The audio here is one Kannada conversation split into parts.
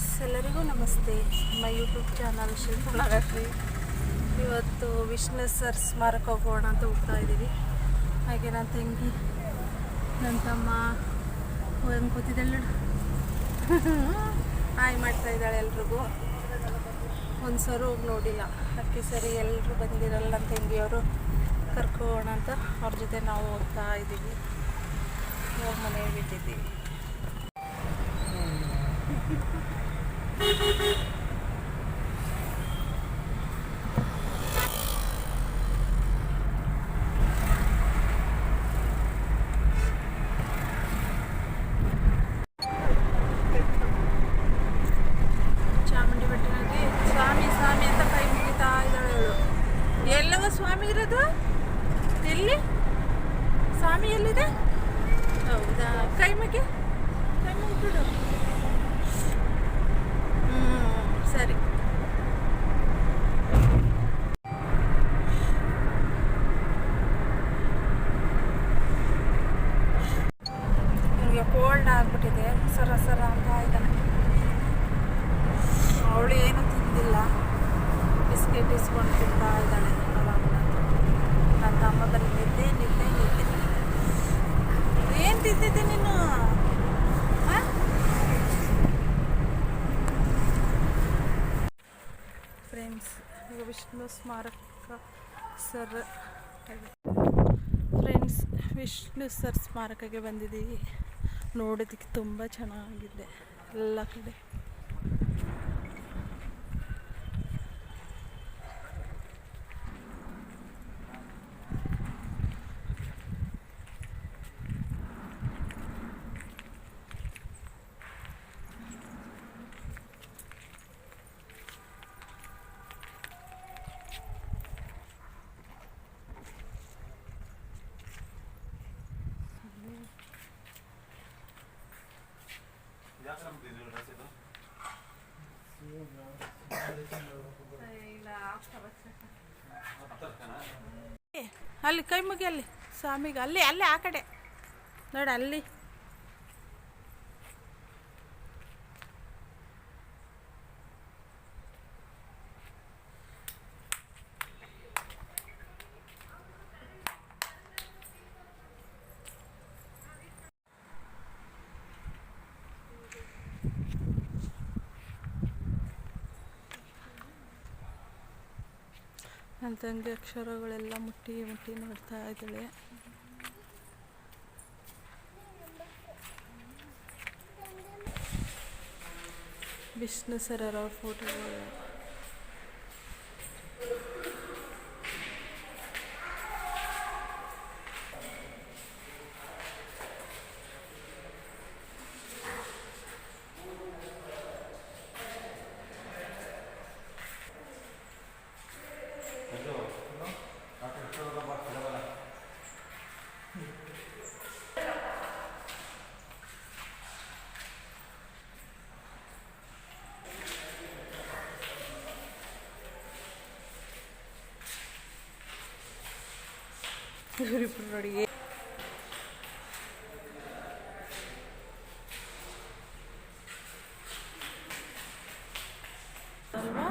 ಫ್ರೆಂಡ್ಸ್ ಎಲ್ಲರಿಗೂ ನಮಸ್ತೆ. ನಮ್ಮ ಯೂಟ್ಯೂಬ್ ಚಾನಲ್ ಶಿಲ್ಪನಗರಿ ಇವತ್ತು ವಿಷ್ಣು ಸರ್ ಸ್ಮಾರಕ ಹೋಗೋಣ ಅಂತ ಹೋಗ್ತಾ ಇದ್ದೀವಿ. ಹಾಗೆ ನನ್ನ ತಂಗಿ, ನನ್ನ ತಮ್ಮ ಹೆಂಗೆ ಕೂತಿದ್ದಾಳೆ ಹಾಯ್ ಮಾಡ್ತಾ ಇದ್ದಾಳೆ ಎಲ್ರಿಗೂ. ಒಂದು ಸರಿ ಹೋಗಿ ನೋಡಿಲ್ಲ. ಅದಕ್ಕೆ ಸರಿ ಎಲ್ಲರೂ ಬಂದಿರಲ್ಲ ನನ್ನ ತಂಗಿಯವರು ಕರ್ಕೋಣ ಅಂತ ಅವ್ರ ಜೊತೆ ನಾವು ಹೋಗ್ತಾ ಇದ್ದೀವಿ. ಇವಾಗ ಮನೆಗೆ ಬಿಟ್ಟಿದ್ದೀವಿ. ಚಾಮುಂಡಿ ಎಲ್ಲಿ? ಸ್ವಾಮಿ ಎಲ್ಲಿದೆ? ಹೌದಾ? ಕೈ ಮುಗಿ ಕೈ ಹ್ಞೂ ಸರಿ ಇವನಿಗೆ ಕೋಲ್ಡ್ ಆಗ್ಬಿಟ್ಟಿದೆ ಸರ ಸರ ಅಂತ ಇದ್ದಾನೆ ಅವಳು ಏನು ತಿಂದಿಲ್ಲ ಇಸ್ಕೊಂಡು ತಿಂತಾ ಇದ್ದಾಳೆ ನನ್ನ ತಮ್ಮ ಬರೀ ನಿದ್ದೆ ನಿದ್ದೆ ನಿದ್ದೆ. ಏನು ತಿಂತಿದ್ದೆ ನೀನು? ಫ್ರೆಂಡ್ಸ್, ಈಗ ವಿಷ್ಣು ಸ್ಮಾರಕ ಸರ್ ಫ್ರೆಂಡ್ಸ್, ವಿಷ್ಣು ಸರ್ ಸ್ಮಾರಕಕ್ಕೆ ಬಂದಿದ್ದೀವಿ. ನೋಡೋದಕ್ಕೆ ತುಂಬ ಚೆನ್ನಾಗಿದೆ. ಎಲ್ಲ ಕಡೆ. ಅಲ್ಲಿ ಕೈ ಮುಗಿ ಅಲ್ಲಿ ಸ್ವಾಮಿಗೆ ಅಲ್ಲಿ ಅಲ್ಲಿ ಆ ಕಡೆ. ನೋಡಿ ಅಲ್ಲಿ. ನನ್ನ ತಂಗಿ ಅಕ್ಷರಗಳೆಲ್ಲ ಮುಟ್ಟಿ ಮುಟ್ಟಿ ನೋಡ್ತಾ ಇದ್ದಾಳೆ. ವಿಷ್ಣು ಸರರ ಫೋಟೋಗಳು ಇವರಿಬ್ರು ನೋಡಿ ಏ- ಅಲ್ವಾ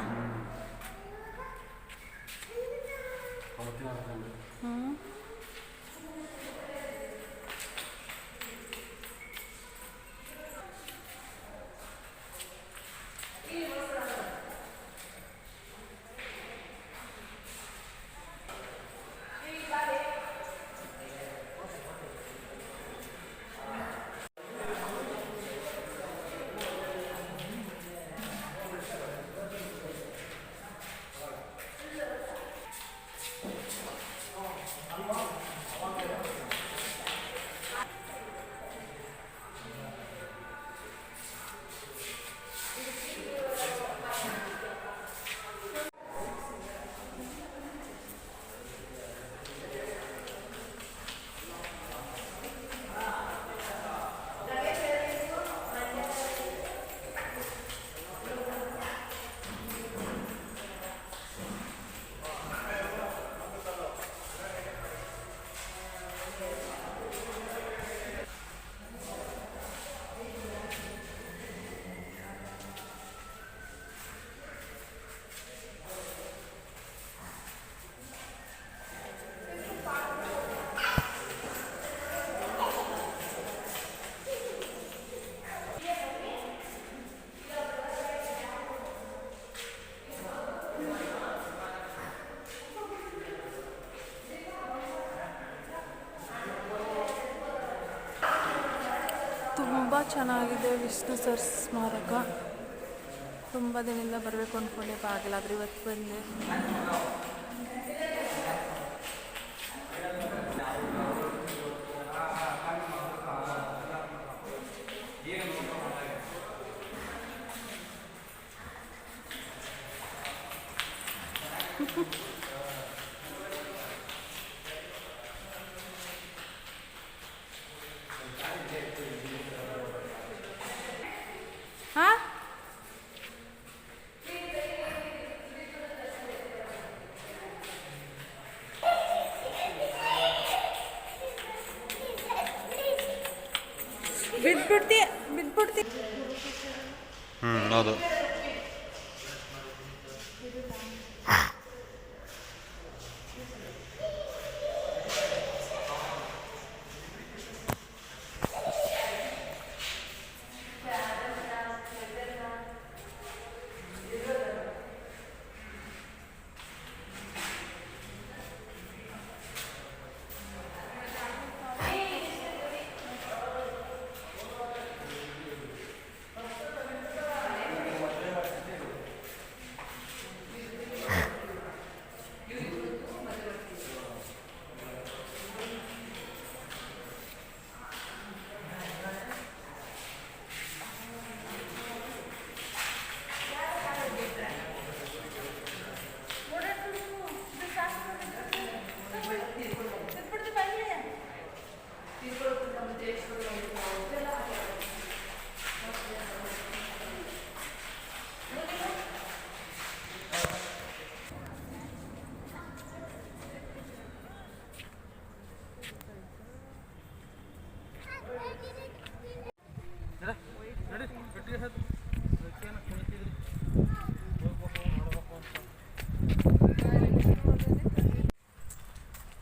ಹ್ಮ್ ಚೆನ್ನಾಗಿದೆ ವಿಷ್ಣು ಸರ್ ಸ್ಮಾರಕ. ತುಂಬ ದಿನದಿಂದ ಬರಬೇಕು ಅಂದ್ಕೊಂಡೆ ಆಗಿಲ್ಲ ಆದರೆ ಇವತ್ತು ಬಂದೆ. ಹಾಂ ಬಿಟ್ಬಿಡ್ತಿ ಬಿಟ್ಬಿಡ್ತಿ. ಹ್ಞೂ ಹೌದು.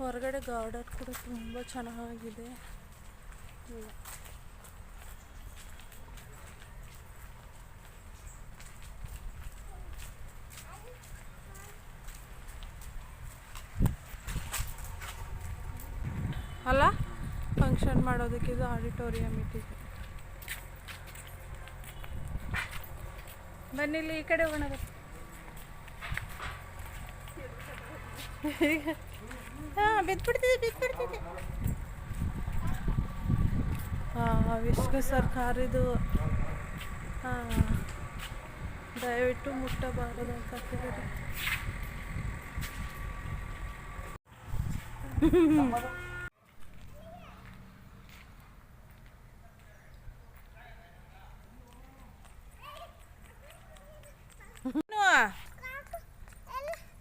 ಹೊರಗಡೆ ಗಾರ್ಡನ್ ಕೂಡ ತುಂಬ ಚೆನ್ನಾಗಿದೆ ಅಲ್ಲ ಫಂಕ್ಷನ್ ಮಾಡೋದಕ್ಕೆ ಇದು ಆಡಿಟೋರಿಯಂ ಇಟ್ಟಿದೆ ಬನ್ನಿಲ್ಲಿ ಈ ಕಡೆ ಹೋಗೋಣ. ಹಾಂ ಬಿದ್ದುಬಿಡ್ತಿದೆ ಬಿದ್ದುಬಿಡ್ತಿದೆ. ಹಾಂ ವಿಷ್ಣು ಸರ್ಕಾರಿದು ಹಾಂ ದಯವಿಟ್ಟು ಮುಟ್ಟಬಾರದು ಅಂತ ಹಾಕಿದ್ದಾರೆ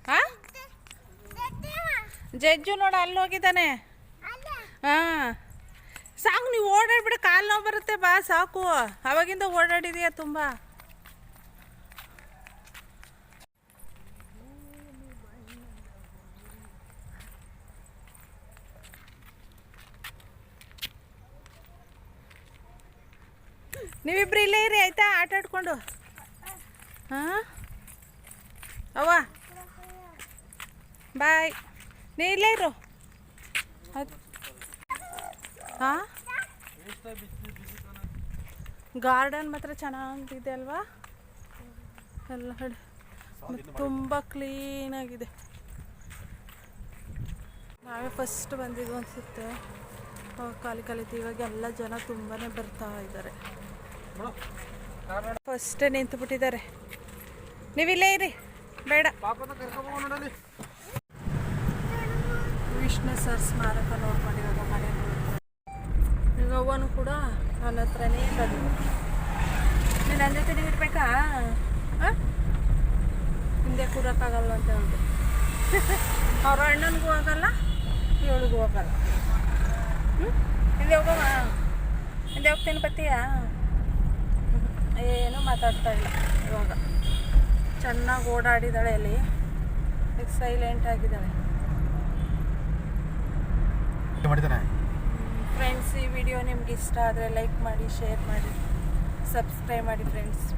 ಹಾಂ ಜಜ್ಜು ನೋಡ ಅಲ್ಲಿ ಹೋಗಿದ್ದಾನೆ. ಹಾಂ. ಸಾಕು ನೀವು ಓಡಾಡ್ಬಿಡ ಕಾಲು ನೋವು ಬರುತ್ತೆ ಬಾ ಸಾಕು. ಅವಾಗಿಂದ ಓಡಾಡಿದೀಯ ತುಂಬ. ನೀವಿಬ್ರು ಇಲ್ಲೇ ಇರಿ ಆಯ್ತಾ? ಆಟ ಆಡ್ಕೊಂಡು. ಹಾಂ? ಅವ್ವ. ಬಾಯ್. ನೀ ಇಲ್ಲೇ ಇರು. ಹಾಂ ಗಾರ್ಡನ್ ಮಾತ್ರ ಚೆನ್ನಾಗಿದೆ ಅಲ್ವಾ? ಎಲ್ಲ ಕಡೆ ತುಂಬ ಕ್ಲೀನಾಗಿದೆ ನಾವೇ ಫಸ್ಟ್ ಬಂದಿದ್ದು ಅನಿಸುತ್ತೆ. ಖಾಲಿ ಕಲಿತು ಇವಾಗ ಎಲ್ಲ ಜನ ತುಂಬಾ ಬರ್ತಾ ಇದ್ದಾರೆ. ಫಸ್ಟೇ ನಿಂತು ಬಿಟ್ಟಿದ್ದಾರೆ ನೀವಿಲ್ಲೇ ಇರಿ. ಬೇಡ. ವಿಷ್ಣು ಸರ್ ಸ್ಮಾರಕ ನೋಡ್ಕೊಂಡು ಇವಾಗ ಮನೆ ಈಗ ಅವ್ವನು ಕೂಡ ನನ್ನ ಹತ್ರನೇ ಬಂದು ನೀನು ನನ್ನ ಜೊತೆ ನೀವು? ಹಿಂದೆ ಕೂರೋಕ್ಕಾಗಲ್ಲ ಅಂತ ಹೇಳ್ದೆ. ಅವ್ರ ಅಣ್ಣನಿಗೂ ಹೋಗಲ್ಲ ಇವಳಿಗೂ ಹೋಗಲ್ಲ ಹ್ಞೂ ಹಿಂದೆ ಹೋಗವ ಹಿಂದೆ ಹೋಗ್ತೀನಿ ಬತ್ತೀಯಾ ಏನೂ ಮಾತಾಡ್ತಾ ಇಲ್ಲ ಇವಾಗ. ಚೆನ್ನಾಗಿ ಓಡಾಡಿದಾಳೆ ಅಲ್ಲಿ. ಈಗ ಸೈಲೆಂಟ್ ಆಗಿದ್ದಾಳೆ ಮಾಡಿದ್ದಾನೆ ಫ್ರೆಂಡ್ಸ್ ಈ ವಿಡಿಯೋ ನಿಮ್ಗೆ ಇಷ್ಟ ಆದರೆ ಲೈಕ್ ಮಾಡಿ ಶೇರ್ ಮಾಡಿ ಸಬ್ಸ್ಕ್ರೈಬ್ ಮಾಡಿ ಫ್ರೆಂಡ್ಸ್